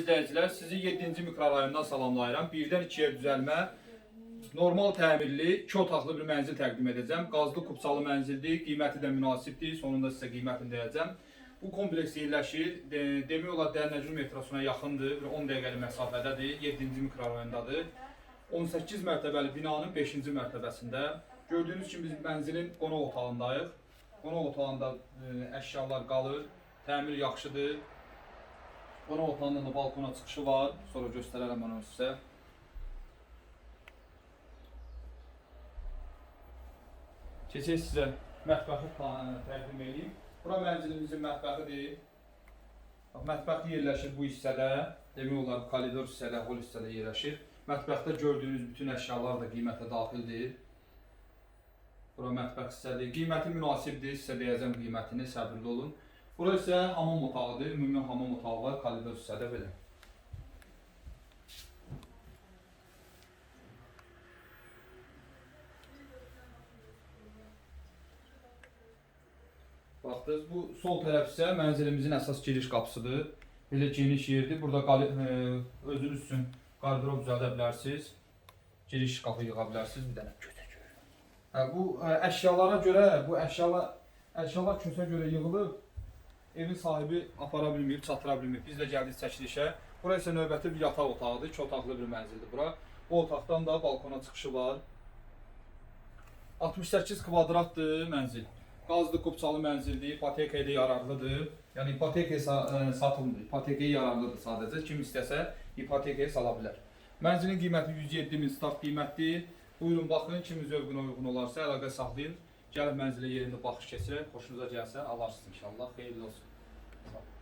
izləyicilər, sizi 7-ci mikrorayondan salamlayıram. Birdən 2-yə düzəlmə, normal təmirli, 2 otaqlı bir mənzil təqdim edəcəm. Qazlı kubsalı mənzildir, qiyməti də münasibdir. Sonunda sizə qiymətini deyəcəm. Bu kompleks yerləşir. De, demək olar Dərnəcür metrosuna yaxındır. Bir 10 dəqiqəlik məsafədədir. 7-ci mikrorayondadır. 18 mərtəbəli binanın 5-ci mərtəbəsində. Gördüyünüz kimi biz mənzilin qonaq otağındayıq. Qonaq otağında e, əşyalar qalır. Təmir yaxşıdır. Qonaq otağından da balkona çıxışı var. Sonra göstərərəm onu sizə. Keçək sizə mətbəxi təqdim edeyim. Bura mənzilimizin mətbəxidir. Bax, mətbəx yerləşir bu hissədə. Demək olar koridor hissədə, hol hissədə yerləşir. Mətbəxdə gördüyünüz bütün əşyalar da qiymətə daxildir. Bura mətbəx hissədir. Qiyməti münasibdir. Sizə deyəcəm qiymətini, səbirli olun. Bura isə hamam otağıdır. Ümumi hamam otağı var koridor hissədə belə. Baxdınız, bu sol tərəf isə mənzilimizin əsas giriş qapısıdır. Belə geniş yerdir. Burada qali- e, özünüz üçün qardırob düzəldə bilərsiniz. Giriş qapı yığa bilərsiniz. Bir dənə görə. Hə, bu ə, əşyalara görə, bu əşyalar əşyalar kösə görə yığılıb evin sahibi apara bilməyib, çatıra bilməyib. Biz də gəldik çəkilişə. Bura isə növbəti bir yataq otağıdır. 2 otaqlı bir mənzildir bura. Bu otaqdan da balkona çıxışı var. 68 kvadratdır mənzil. Qazlı kupçalı mənzildir, ipoteka ilə yararlıdır. Yəni ipoteka ə, satılmır, ipotekaya yararlıdır sadəcə. Kim istəsə ipotekaya sala bilər. Mənzilin qiyməti 107 min start qiymətdir. Buyurun baxın, kimin zövqünə uyğun olarsa əlaqə saxlayın. Gəlin mənzilə yerində baxış keçirək. Xoşunuza gəlsə alarsınız inşallah. Xeyirli olsun. Sağ olun.